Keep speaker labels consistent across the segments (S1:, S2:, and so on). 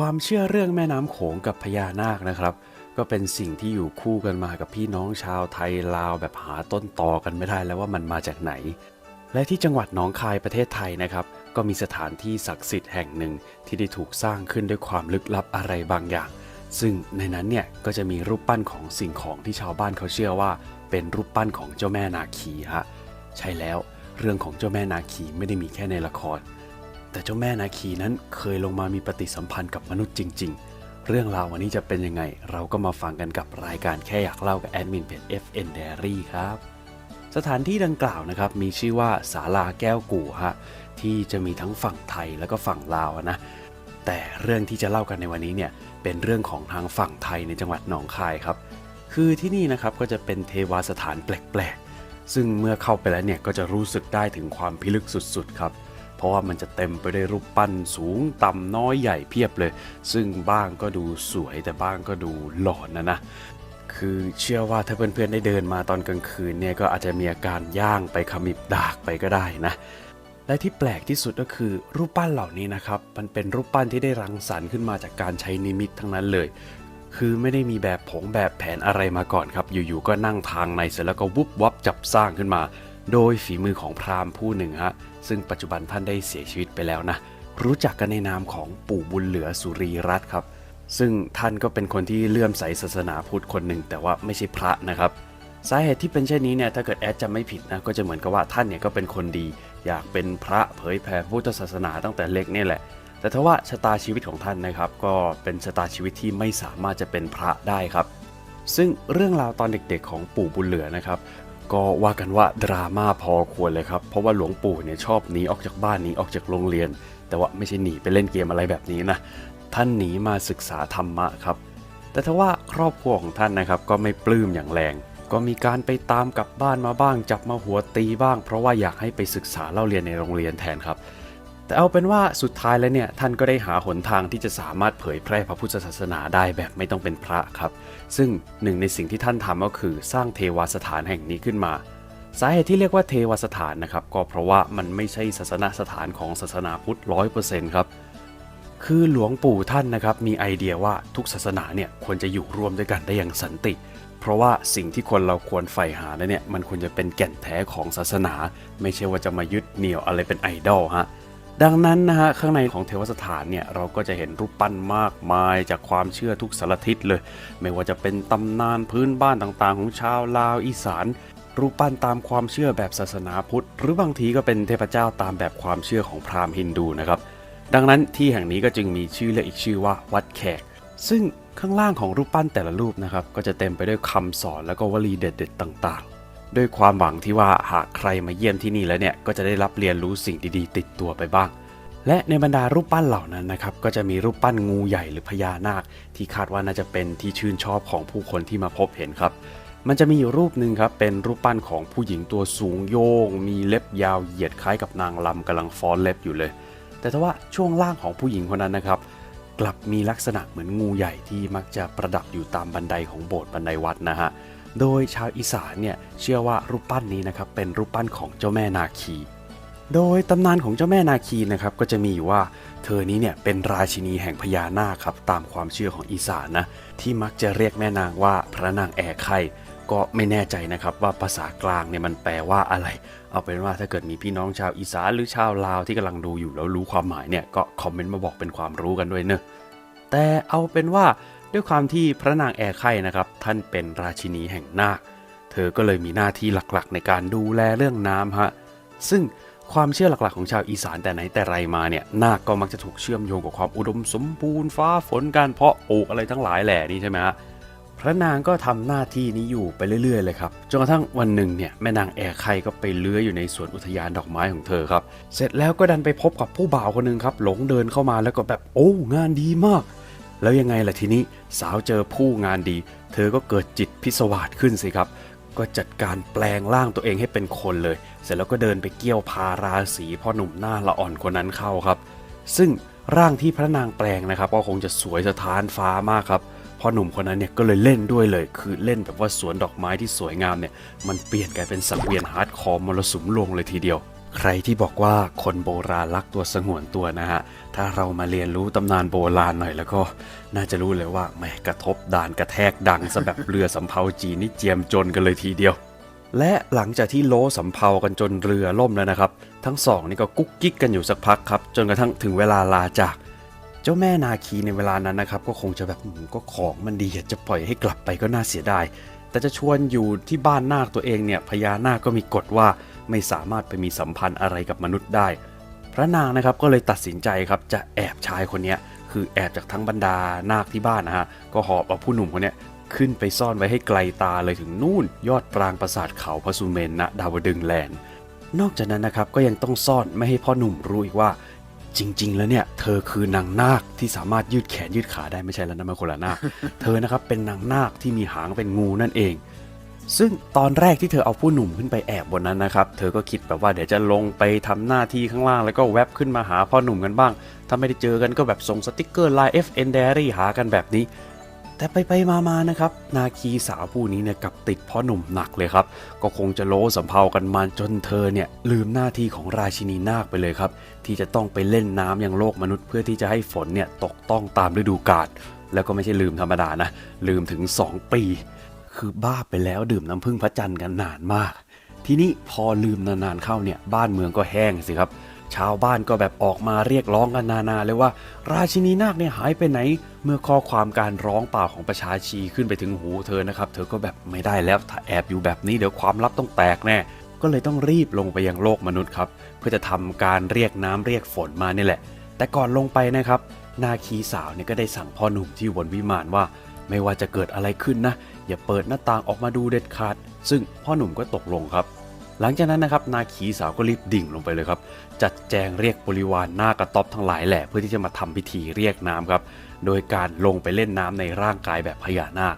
S1: ความเชื่อเรื่องแม่น้ำโขงกับพญานาคนะครับ ก็เป็นสิ่งที่อยู่คู่กันมากับพี่น้องชาวไทยลาวแบบหาต้นตอกันไม่ได้แล้วว่ามันมาจากไหน และที่จังหวัดหนองคายประเทศไทยนะครับ ก็มีสถานที่ศักดิ์สิทธิ์แห่งหนึ่งที่ได้ถูกสร้างขึ้นด้วยความลึกลับอะไรบางอย่าง ซึ่งในนั้นเนี่ยก็จะมีรูปปั้นของสิ่งของที่ชาวบ้านเขาเชื่อว่า เป็นรูปปั้นของเจ้าแม่นาคีฮะใช่แล้วเรื่องของเจ้าแม่นาคีไม่ได้มีแค่ในละคร แต่เจ้าแม่นาคีนั้นเคยลงมามีปฏิสัมพันธ์กับมนุษย์จริง ๆ เรื่องราววันนี้จะเป็นยังไง เราก็มาฟังกันกับรายการแค่อยากเล่ากับแอดมินเพจ FN Diary ครับ สถานที่ดังกล่าวนะครับมีชื่อว่าศาลาแก้วกู่ฮะที่จะมีทั้งฝั่งไทยแล้วก็ฝั่งลาวนะแต่เรื่องที่จะเล่ากันในวันนี้เนี่ยเป็นเรื่องของทางฝั่งไทยในจังหวัดหนองคายครับ คือที่นี่นะครับก็จะเป็นเทวาสถานแปลกๆ ซึ่งเมื่อเข้าไปแล้วเนี่ยก็จะรู้สึกได้ถึงความพิลึกสุดๆครับ เพราะว่ามันจะเต็มไปด้วยรูปปั้นสูงต่ำน้อยใหญ่เพียบเลย ซึ่งบ้างก็ดูสวยแต่บ้างก็ดูหลอนนะนะคือเชื่อว่าถ้าเพื่อนๆได้เดินมาตอนกลางคืนเนี่ยก็อาจจะมีอาการย่างไปขมิบดากไปก็ได้นะและที่แปลกที่สุดก็คือรูปปั้นเหล่านี้นะครับ มันเป็นรูปปั้นที่ได้รังสรรค์ขึ้นมาจากการใช้นิมิตทั้งนั้นเลย คือไม่ได้มีแบบผงแบบแผนอะไรมาก่อนครับ อยู่ๆก็นั่งทางในเสร็จแล้วก็วุบวับจับสร้างขึ้นมา โดยฝีมือของพราหมณ์ผู้หนึ่งฮะซึ่งปัจจุบันท่านได้เสียชีวิตไปแล้วนะ รู้จักกันในนามของปู่บุญเหลือสุรีรัตน์ครับ ซึ่งท่านก็เป็นคนที่เลื่อมใสศาสนาพุทธคนหนึ่ง แต่ว่าไม่ใช่พระนะครับสาเหตุที่เป็นเช่นนี้เนี่ยถ้าเกิดแอดจะไม่ผิดนะก็จะเหมือนกับว่าท่านเนี่ยก็เป็นคนดี อยากเป็นพระเผยแผ่พุทธศาสนาตั้งแต่เล็กนี่แหละ แต่ทว่าชะตาชีวิตของท่านนะครับ ก็เป็นชะตาชีวิตที่ไม่สามารถจะเป็นพระได้ครับ ซึ่งเรื่องราวตอนเด็กๆของปู่บุญเหลือนะครับ ก็ว่ากันว่าดราม่าพอควรเลยครับ เพราะว่าหลวงปู่เนี่ยชอบหนีออกจากบ้านหนีออกจากโรงเรียน แต่ว่าไม่ใช่หนีไปเล่นเกมอะไรแบบนี้นะ ท่านหนีมาศึกษาธรรมะครับ แต่ทว่าครอบครัวของท่านนะครับก็ไม่ปลื้มอย่างแรง ก็มีการไปตามกลับบ้านมาบ้าง จับมาหัวตีบ้าง เพราะว่าอยากให้ไปศึกษาเล่าเรียนในโรงเรียนแทนครับ แต่เอาเป็นว่าสุดท้ายแล้วเนี่ยท่านก็ได้หาหนทางที่จะสามารถเผยแพร่พระพุทธศาสนาได้แบบไม่ต้องเป็นพระครับ ซึ่งหนึ่งในสิ่งที่ท่านทำก็คือสร้างเทวสถานแห่งนี้ขึ้นมา สาเหตุที่เรียกว่าเทวสถานนะครับก็เพราะว่ามันไม่ใช่ศาสนสถานของศาสนาพุทธร้อยเปอร์เซ็นต์ครับคือหลวงปู่ท่านนะครับมีไอเดียว่าทุกศาสนาเนี่ยควรจะอยู่ร่วมด้วยกันได้อย่างสันติ เพราะว่าสิ่งที่คนเราควรใฝ่หาเนี่ยมันควรจะเป็นแก่นแท้ของศาสนา ไม่ใช่ว่าจะมายึดเหนี่ยวอะไรเป็นไอดอลฮะ ดังนั้นนะฮะข้างในของเทวสถานเนี่ยเราก็จะเห็นรูปปั้นมากมายจากความเชื่อทุกสารทิศเลย ไม่ว่าจะเป็นตำนานพื้นบ้านต่างๆ ของชาวลาวอีสาน รูปปั้นตามความเชื่อแบบศาสนาพุทธ หรือบางทีก็เป็นเทพเจ้าตามแบบความเชื่อของพราหมณ์ฮินดูนะครับดังนั้นที่แห่งนี้ก็จึงมีชื่อเรียกอีกชื่อว่าวัดแขก ซึ่งข้างล่างของรูปปั้นแต่ละรูปนะครับก็จะเต็มไปด้วยคำสอนแล้วก็วลีเด็ด ๆ ต่างๆ ด้วยความหวังที่ว่าหากใครมาเยี่ยมที่นี่แล้วเนี่ยก็จะได้รับเรียนรู้สิ่งดีๆ ติดตัวไปบ้าง และในบรรดารูปปั้นเหล่านั้นนะครับก็จะมีรูปปั้นงูใหญ่หรือพญานาค ที่คาดว่าน่าจะเป็นที่ชื่นชอบของผู้คนที่มาพบเห็นครับ มันจะมีอยู่รูปหนึ่งครับเป็นรูปปั้นของผู้หญิงตัวสูงโยง มีเล็บยาวเหยียดคล้ายกับนางลำกำลังฟ้อนเล็บอยู่เลย แต่ถ้าว่าช่วงล่างของผู้หญิงคนนั้นนะครับกลับมีลักษณะเหมือนงูใหญ่ที่มักจะประดับอยู่ตามบันไดของโบสถ์บันไดวัดนะฮะ โดยชาวอีสานเนี่ยเชื่อว่ารูปปั้นนี้นะครับเป็นรูปปั้นของเจ้าแม่นาคี โดยตำนานของเจ้าแม่นาคีนะครับก็จะมีอยู่ว่า เธอนี้เนี่ยเป็นราชินีแห่งพญานาคครับตามความเชื่อของอีสานนะที่มักจะเรียกแม่นางว่าพระนางแอกไข่ก็ไม่แน่ใจนะครับว่าภาษากลางเนี่ยมันแปลว่าอะไร เอาเป็นว่าถ้าเกิดมีพี่น้องชาวอีสานหรือชาวลาวที่กำลังดูอยู่แล้วรู้ความหมายเนี่ยก็คอมเมนต์มาบอกเป็นความรู้กันด้วยเนอะแต่เอาเป็นว่า ด้วยความที่พระนางแอร์ไข่นะครับ ท่านเป็นราชินีแห่งนาค เธอก็เลยมีหน้าที่หลักๆ ในการดูแลเรื่องน้ำฮะ ซึ่งความเชื่อหลักๆ ของชาวอีสานแต่ไหนแต่ไรมาเนี่ย นาคก็มักจะถูกเชื่อมโยงกับความอุดมสมบูรณ์ฟ้าฝนการเพาะปลูกอะไรทั้งหลายแหล่นี่ใช่ไหมฮะ พระนางก็ทำหน้าที่นี้อยู่ไปเรื่อยๆ เลยครับ จนกระทั่งวันหนึ่งเนี่ยแม่นางแอร์ไข่ก็ไปเลื้อยอยู่ในสวนอุทยานดอกไม้ของเธอครับ เสร็จแล้วก็ดันไปพบกับผู้บ่าวคนหนึ่งครับ หลงเดินเข้ามาแล้วก็แบบโอ้งานดีมาก แล้วยังไงล่ะทีนี้สาวเจอผู้งานดี เธอก็เกิดจิตพิศวาสขึ้นสิครับ ก็จัดการแปลงร่างตัวเองให้เป็นคนเลย เสร็จแล้วก็เดินไปเกี่ยวพาราสีพ่อหนุ่มหน้าละอ่อนคนนั้นเข้าครับ ซึ่งร่างที่พระนางแปลงนะครับ ก็คงจะสวยสะท้านฟ้ามากครับพ่อหนุ่มคนนั้นเนี่ยก็เลยเล่นด้วยเลย คือเล่นแบบว่าสวนดอกไม้ที่สวยงามเนี่ยมันเปลี่ยนกลายเป็นสังเวียนฮาร์ดคอร์มรสุมลงเลยทีเดียว ใครที่บอกว่าคนโบราณรักตัวสงวนตัวนะฮะ ถ้าเรามาเรียนรู้ตำนานโบราณหน่อยแล้วก็ น่าจะรู้เลยว่าแหมกระทบด่านกระแทกดังซะแบบเรือสำเภาจีนนี่เจียมจนกันเลยทีเดียว และหลังจากที่โลสำเภากันจนเรือล่มแล้วนะครับ ทั้งสองนี่ก็กุ๊กกิ๊กกันอยู่สักพักครับ จนกระทั่งถึงเวลาลาจากเจ้าแม่นาคีในเวลานั้นนะครับ ก็คงจะแบบก็ของมันดีจะปล่อยให้กลับไปก็น่าเสียดายแต่จะชวนอยู่ที่บ้านนาคตัวเองเนี่ยพญานาคก็มีกฎว่า ไม่สามารถไปมีสัมพันธ์อะไรกับมนุษย์ได้ พระนางนะครับก็เลยตัดสินใจครับจะแอบชายคนนี้คือแอบจากทั้งบรรดานาคที่บ้านนะฮะก็หอบเอาผู้หนุ่มคนนี้ขึ้นไปซ่อนไว้ให้ไกลตาเลยถึงนู่น ยอดปรางปราสาทเขาพระสุเมนณดาวดึงแลนด์นอกจากนั้นนะครับก็ยังต้องซ่อนไม่ให้พ่อหนุ่มรู้อีกว่า จริง ๆ แล้วเนี่ย เธอคือนางนาคที่สามารถยืดแขนยืดขาได้ไม่ใช่แล้วนะมันคนละนาคเธอนะครับเป็นนางนาคที่มีหางเป็นงูนั่นเอง ซึ่งตอนแรกที่เธอเอาผู้หนุ่มขึ้นไปแอบบนนั้นนะครับ เธอก็คิดแบบว่าเดี๋ยวจะลงไปทำหน้าที่ข้างล่างแล้วก็แวบขึ้นมาหาพ่อหนุ่มกันบ้าง ถ้าไม่ได้เจอกันก็แบบส่งสติกเกอร์ไลน์ FN Diary หากันแบบนี้ แต่ไปไปมามานะครับ นาคีสาวผู้นี้เนี่ยกับติดพ่อหนุ่มหนักเลยครับ ก็คงจะโลสำเพากันมาจนเธอเนี่ยลืมหน้าที่ของราชินีนาคไปเลยครับ ที่จะต้องไปเล่นน้ำยังโลกมนุษย์เพื่อที่จะให้ฝนเนี่ยตกต้องตามฤดูกาลแล้วก็ไม่ใช่ลืมธรรมดานะลืมถึง 2 ปี คือบ้าไปแล้วดื่มน้ำพึ่งพระจันทร์กันนานมาก ทีนี้พอลืมนานๆเข้าเนี่ยบ้านเมืองก็แห้งสิครับ ชาวบ้านก็แบบออกมาเรียกร้องกันนานาเลยว่า ราชินีนาคเนี่ยหายไปไหน เมื่อข้อความการร้องเปล่าของประชาชีขึ้นไปถึงหูเธอนะครับ เธอก็แบบไม่ได้แล้วถ้าแอบอยู่แบบนี้เดี๋ยวความลับต้องแตกแน่ก็เลยต้องรีบลงไปยังโลกมนุษย์ครับ เพื่อจะทำการเรียกน้ำเรียกฝนมานี่แหละ แต่ก่อนลงไปนะครับ นาคีสาวเนี่ยก็ได้สั่งพ่อหนุ่มที่อยู่บนวิมานว่า ไม่ว่าจะเกิดอะไรขึ้นนะ อย่าเปิดหน้าต่างออกมาดูเด็ดขาด ซึ่งพ่อหนุ่มก็ตกลงครับ หลังจากนั้นนะครับนาคีสาวก็รีบดิ่งลงไปเลยครับ จัดแจงเรียกบริวารหน้ากระต๊อบทั้งหลายแหละเพื่อที่จะมาทำพิธีเรียกน้ำครับ โดยการลงไปเล่นน้ำในร่างกายแบบพญานาค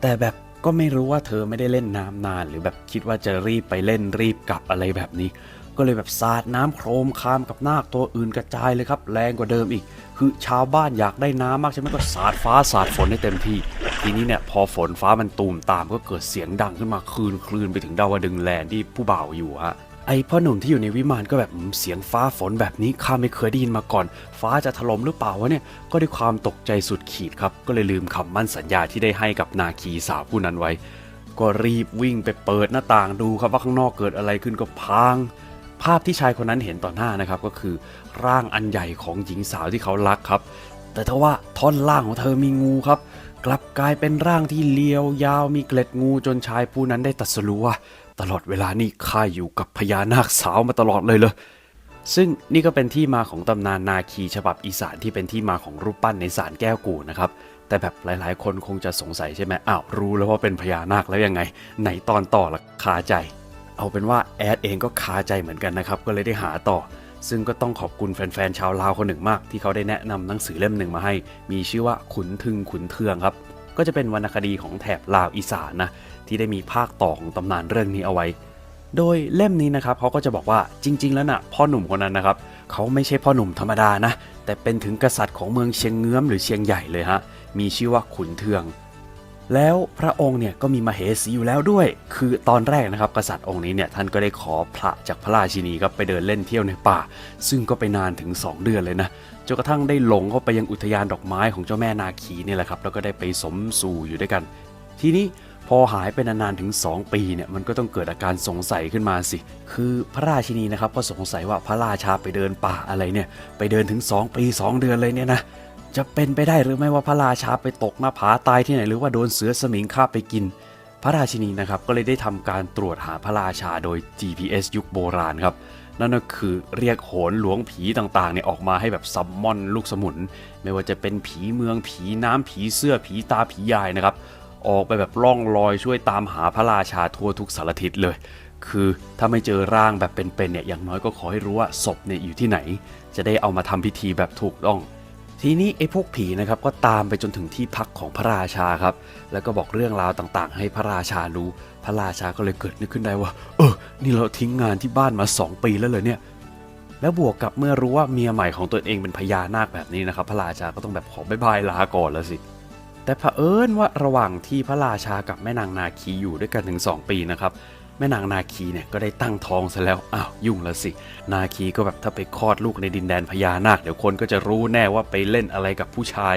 S1: แต่แบบก็ไม่รู้ว่าเธอไม่ได้เล่นน้ำนาน หรือแบบคิดว่าจะรีบไปเล่นรีบกลับอะไรแบบนี้ ก็เลยแบบสาดน้ำโครมคามกับนาคตัวอื่นกระจายเลยครับ แรงกว่าเดิมอีก คือชาวบ้านอยากได้น้ำมากใช่ไหมก็สาดฟ้าสาดฝนให้เต็มที่ ทีนี้เนี่ยพอฝนฟ้ามันตูมตามก็เกิดเสียงดังขึ้นมาคลืนคลืนไปถึงดาวดึงแลนที่ผู้บ่าวอยู่ฮะไอพ่อหนุ่มที่อยู่ในวิมานก็แบบเสียงฟ้าฝนแบบนี้ข้าไม่เคยได้ยินมาก่อน ฟ้าจะถล่มหรือเปล่าวะเนี่ยก็ด้วยความตกใจสุดขีดครับ ก็เลยลืมคำมั่นสัญญาที่ได้ให้กับนาคีสาวผู้นั้นไว้ ก็รีบวิ่งไปเปิดหน้าต่างดูครับว่าข้างนอกเกิดอะไรขึ้นก็พังภาพที่ชายคนนั้นเห็นต่อหน้านะครับก็คือร่างอันใหญ่ของหญิงสาวที่เขารักครับ แต่ทว่าท่อนล่างของเธอมีงูครับ กลับกลายเป็นร่างที่เลียวยาวมีเกล็ดงูจนชายผู้นั้นได้ตรัสรู้ว่าตลอดเวลานี้ข้าอยู่กับพญานาคสาวมาตลอดเลยเลยซึ่งนี่ก็เป็นที่มาของตำนานนาคีฉบับอีสานที่เป็นที่มาของรูปปั้นในศาลแก้วกูนะครับแต่แบบหลายๆ คนคงจะสงสัยใช่ไหมอ้าวรู้แล้วว่าเป็นพญานาคแล้วยังไง ไหนตอนต่อละคาใจ เอาเป็นว่าแอดเองก็คาใจเหมือนกันนะครับก็เลยได้หาต่อ ซึ่งก็ต้องขอบคุณแฟนๆชาวลาวคนหนึ่งมาก ที่เขาได้แนะนำหนังสือเล่มหนึ่งมาให้ มีชื่อว่าขุนทึงขุนเทืองครับ ก็จะเป็นวรรณคดีของแถบลาวอีสานนะที่ได้มีภาคต่อของตำนานเรื่องนี้เอาไว้ โดยเล่มนี้นะครับเขาก็จะบอกว่าจริง ๆ แล้วนะ่ะพ่อหนุ่มคนนั้นนะครับเขาไม่ใช่พ่อหนุ่มธรรมดานะแต่เป็นถึงกษัตริย์ของเมืองเชียงเงื้อมหรือเชียงใหญ่เลยฮะมีชื่อว่าขุนเทือง แล้วพระองค์เนี่ยก็มีมเหสีอยู่แล้วด้วย คือตอนแรกนะครับกษัตริย์องค์นี้เนี่ยท่านก็ได้ขอพระจากพระราชินีครับไปเดินเล่นเที่ยวในป่า ซึ่งก็ไปนานถึง 2 เดือนเลยนะจนกระทั่งได้หลงเข้าไปยังอุทยานดอกไม้ของเจ้าแม่นาคีนี่แหละครับแล้วก็ได้ไปสมสู่อยู่ด้วยกัน ทีนี้พอหายไปนานๆถึง 2 ปีเนี่ยมันก็ต้องเกิดอาการสงสัยขึ้นมาสิ คือพระราชินีนะครับก็สงสัยว่าพระราชาไปเดินป่าอะไรเนี่ยไปเดินถึง 2 ปี 2 เดือนเลยเนี่ยนะ จะเป็นไปได้หรือไม่ว่าพระราชาไปตกหน้าผาตายที่ไหนหรือว่าโดนเสือสมิงคาบไปกิน พระราชินีนะครับก็เลยได้ทำการตรวจหาพระราชาโดย GPS ยุคโบราณครับนั่นก็คือเรียกโหนหลวงผีต่างๆเนี่ยออกมาให้แบบซัมมอนลูกสมุน ไม่ว่าจะเป็นผีเมืองผีน้ำผีเสื้อผีตาผียายนะครับออกไปแบบล่องลอยช่วยตามหาพระราชาทั่วทุกสารทิศเลย คือถ้าไม่เจอร่างแบบเป็นๆเนี่ยอย่างน้อยก็ขอให้รู้ว่าศพเนี่ยอยู่ที่ไหน จะได้เอามาทำพิธีแบบถูกต้อง ทีนี้ไอ้พวกผีนะครับก็ตามไปจนถึงที่พักของพระราชาครับ แล้วก็บอกเรื่องราวต่างๆ ให้พระราชารู้ พระราชาก็เลยเกิดนึกขึ้นได้ว่า เออ นี่เราทิ้งงานที่บ้านมา 2 ปีแล้วเลยเนี่ย แล้วบวกกับเมื่อรู้ว่าเมียใหม่ของตัวเองเป็นพญานาคแบบนี้นะครับ พระราชาก็ต้องแบบขอบายบายลาก่อนแล้วสิ แต่เผอิญว่าระหว่างที่พระราชากับแม่นางนาคีอยู่ด้วยกันถึง 2 ปีนะครับ แม่นางนาคีเนี่ยก็ได้ตั้งท้องซะแล้ว อ้าวยุ่งแล้วสิ นาคีก็แบบถ้าไปคลอดลูกในดินแดนพญานาคเดี๋ยวคนก็จะรู้แน่ว่าไปเล่นอะไรกับผู้ชาย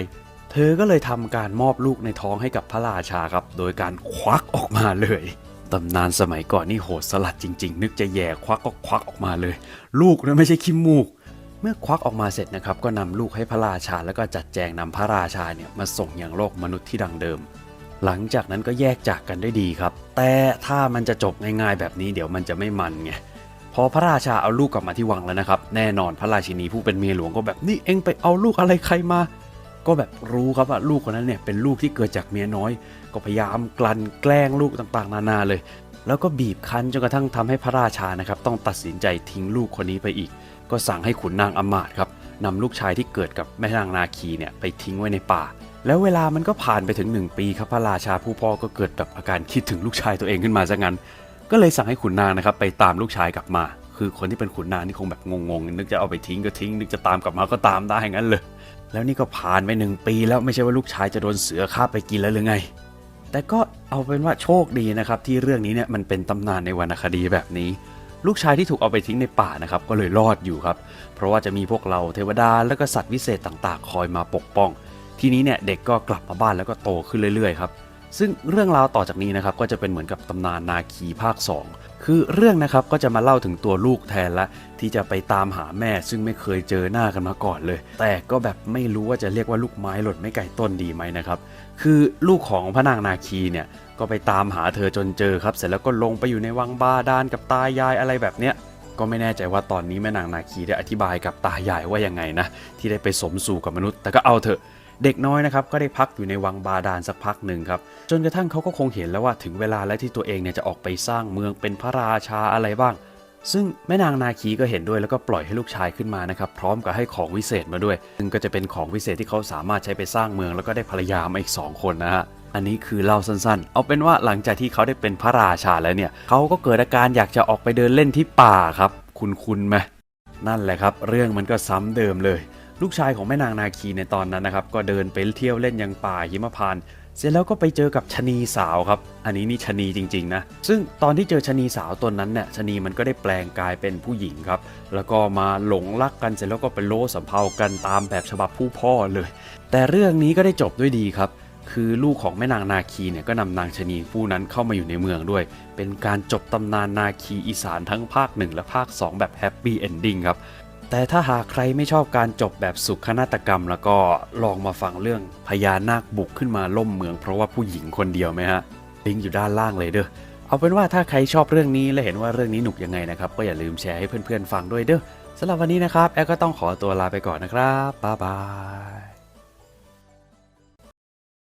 S1: เธอก็เลยทำการมอบลูกในท้องให้กับพระราชาครับ โดยการควักออกมาเลยตำนานสมัยก่อนนี่โหดสลัดจริง ๆ นึกจะแย่ควักก็ควักออกมาเลย ลูกนะไม่ใช่ขี้มูก เมื่อควักออกมาเสร็จนะครับ ก็นำลูกให้พระราชาแล้วก็จัดแจงนำพระราชาเนี่ยมาส่งยังโลกมนุษย์ที่ดังเดิม หลังจากนั้นก็แยกจากกันด้วยดีครับ แต่ถ้ามันจะจบง่ายๆแบบนี้เดี๋ยวมันจะไม่มันไงพอพระราชาเอาลูกกลับมาที่วังแล้วนะครับ แน่นอนพระราชินีผู้เป็นเมียหลวงก็แบบนี่เอ็งไปเอาลูกอะไรใครมา ก็แบบรู้ครับว่าลูกคนนั้นเนี่ยเป็นลูกที่เกิดจากเมียน้อย ก็พยายามกลั่นแกล้งลูกต่างๆ นานาเลย แล้วก็บีบคั้นจนกระทั่งทำให้พระราชานะครับต้องตัดสินใจทิ้งลูกคนนี้ไปอีก ก็สั่งให้ขุนนางอมาตครับนำลูกชายที่เกิดกับแม่นางนาคีเนี่ยไปทิ้งไว้ในป่า แล้วเวลามันก็ผ่านไปถึง 1 ปีครับพระราชาผู้พ่อก็เกิดแบบอาการคิดถึงลูกชายตัวเองขึ้นมาซะงั้น ก็เลยสั่งให้ขุนนางนะครับไปตามลูกชายกลับมา คือคนที่เป็นขุนนางนี่คงแบบงงๆนึกจะเอาไปทิ้งก็ทิ้ง นึกจะตามกลับมาก็ตามได้งั้นเลย แล้วนี่ก็ผ่านไปหนึ่งปี แล้วไม่ใช่ว่าลูกชายจะโดนเสือคาไปกินแล้วหรือไง แต่ก็เอาเป็นว่าโชคดีนะครับที่เรื่องนี้เนี่ยมันเป็นตำนานในวรรณคดีแบบนี้ลูกชายที่ถูกเอาไปทิ้งในป่านะครับก็เลยรอดอยู่ครับ เพราะว่าจะมีพวกเราเทวดาและก็สัตว์วิเศษต่างๆ คอยมาปกป้อง ทีนี้เนี่ยเด็กก็กลับมาบ้านแล้วก็โตขึ้นเรื่อยๆครับซึ่งเรื่องราวต่อจากนี้นะครับก็จะเป็นเหมือนกับตำนานนาคีภาค 2 คือเรื่องนะครับก็จะมาเล่าถึงตัวลูกแทนละ ที่จะไปตามหาแม่ ซึ่งไม่เคยเจอหน้ากันมาก่อนเลย แต่ก็แบบไม่รู้ว่าจะเรียกว่าลูกไม้หล่นไม่ไก่ต้นดีไหมนะครับ คือลูกของพระนางนาคีเนี่ยก็ไปตามหาเธอจนเจอครับ เสร็จแล้วก็ลงไปอยู่ในวังบาดาลกับตายายอะไรแบบเนี้ยก็ไม่แน่ใจว่าตอนนี้แม่นางนาคีได้อธิบายกับตายายว่ายังไงนะที่ได้ไปสมสู่กับมนุษย์ แต่ก็เอาเถอะ เด็กน้อยนะครับก็ได้พักอยู่ในวังบาดาลสักพักหนึ่งครับ จนกระทั่งเขาก็คงเห็นแล้วว่าถึงเวลาแล้วที่ตัวเองเนี่ยจะออกไปสร้างเมืองเป็นพระราชาอะไรบ้าง ซึ่งแม่นางนาคีก็เห็นด้วยแล้วก็ปล่อยให้ลูกชายขึ้นมานะครับพร้อมกับให้ของวิเศษมาด้วย ซึ่งก็จะเป็นของวิเศษที่เขาสามารถใช้ไปสร้างเมืองแล้วก็ได้ภรรยามาอีก 2 คนนะฮะอันนี้คือเล่าสั้นๆ เอาเป็นว่าหลังจากที่เขาได้เป็นพระราชาแล้วเนี่ยเขาก็เกิดอาการอยากจะออกไปเดินเล่นที่ป่าครับ คุณคุณไหมนั่นแหละครับ เรื่องมันก็ซ้ำเดิมเลย ลูกชายของแม่นางนาคีในตอนนั้นนะครับ ก็เดินไปเที่ยวเล่นยังป่าหิมพานต์เสร็จแล้วก็ไปเจอกับชะนีสาวครับ อันนี้นี่ชะนีจริงๆนะ ซึ่งตอนที่เจอชะนีสาวตนนั้นเนี่ยชะนีมันก็ได้แปลงกายเป็นผู้หญิงครับ แล้วก็มาหลงรักกันเสร็จแล้วก็ไปโลสัมเพากันตามแบบฉบับผู้พ่อเลย แต่เรื่องนี้ก็ได้จบด้วยดีครับ คือลูกของแม่นางนาคีเนี่ยก็นำนางชะนีผู้นั้นเข้ามาอยู่ในเมืองด้วย เป็นการจบตำนานนาคีอีสานทั้งภาค 1 และภาค 2 แบบแฮปปี้เอนดิ้งครับ แต่ถ้าหากใครไม่ชอบการจบแบบสุขนาฏกรรม แล้วก็ลองมาฟังเรื่องพญานาคบุกขึ้นมาล่มเมือง เพราะว่าผู้หญิงคนเดียวไหมฮะลิงก์อยู่ด้านล่างเลยเด้อเอาเป็นว่าถ้าใครชอบเรื่องนี้และเห็นว่าเรื่องนี้หนุกยังไงนะครับก็อย่าลืมแชร์ให้เพื่อนๆฟังด้วยเด้อสำหรับวันนี้นะครับแอลก็ต้องขอตัวลาไปก่อนนะครับบ๊ายบาย